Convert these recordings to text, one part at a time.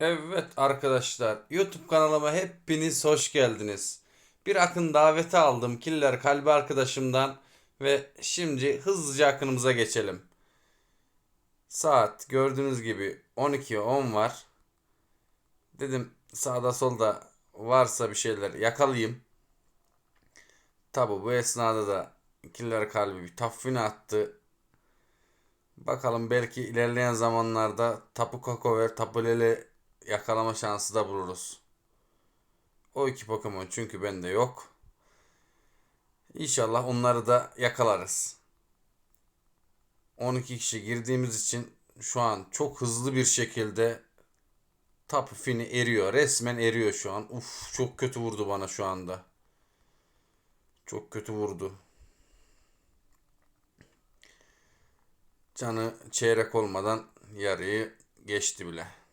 Evet arkadaşlar, YouTube kanalıma hepiniz hoş geldiniz. Bir akın daveti aldım Killer Kalbi arkadaşımdan ve şimdi hızlıca akınımıza geçelim. Saat gördüğünüz gibi 12.10 var. Dedim sağda solda varsa bir şeyler yakalayayım. Tabi bu esnada da Killer Kalbi bir tafvini attı. Bakalım belki ilerleyen zamanlarda Tapu Koko ve Tapu Lele yakalama şansı da buluruz. O iki Pokemon çünkü bende yok. İnşallah onları da yakalarız. 12 kişi girdiğimiz için şu an çok hızlı bir şekilde Tapu Fini eriyor. Resmen eriyor şu an. Uf çok kötü vurdu bana şu anda. Çok kötü vurdu. Canı çeyrek olmadan yarıyı geçti bile.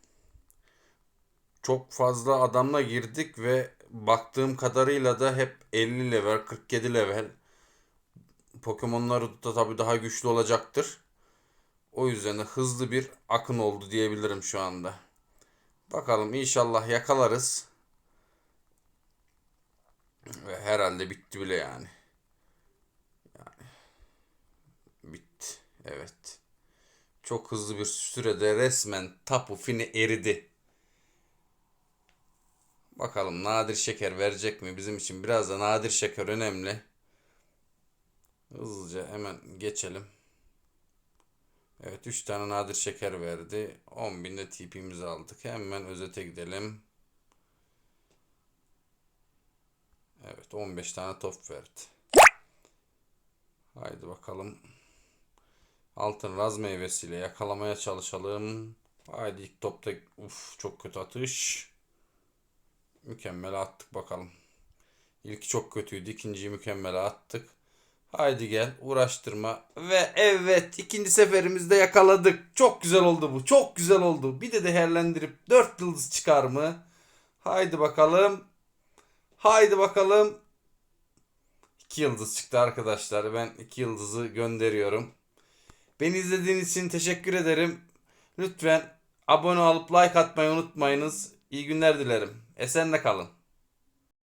Çok fazla adamla girdik ve baktığım kadarıyla da hep 50 level, 47 level. Pokemon'lar da tabii daha güçlü olacaktır. O yüzden de hızlı bir akın oldu diyebilirim şu anda. Bakalım inşallah yakalarız. Ve herhalde bitti bile yani. Yani bitti. Evet. Çok hızlı bir sürede resmen Tapu Fini eridi. Bakalım nadir şeker verecek mi? Bizim için biraz da nadir şeker önemli. Hızlıca hemen geçelim. Evet 3 tane nadir şeker verdi. 10.000'de TP'mizi aldık. Hemen özete gidelim. Evet 15 tane top verdi. Haydi bakalım. Altın raz meyvesiyle yakalamaya çalışalım. Haydi ilk topta uf çok kötü atış. Mükemmel attık bakalım. İlki çok kötüydü. ikinciyi mükemmel attık. Haydi gel uğraştırma. Ve evet ikinci seferimizde yakaladık. Çok güzel oldu bu. Çok güzel oldu. Bir de değerlendirip 4 yıldız çıkar mı? Haydi bakalım. Haydi bakalım. 2 yıldız çıktı arkadaşlar. Ben 2 yıldızı gönderiyorum. Beni izlediğiniz için teşekkür ederim. Lütfen abone olup like atmayı unutmayınız. İyi günler dilerim. Esenle kalın.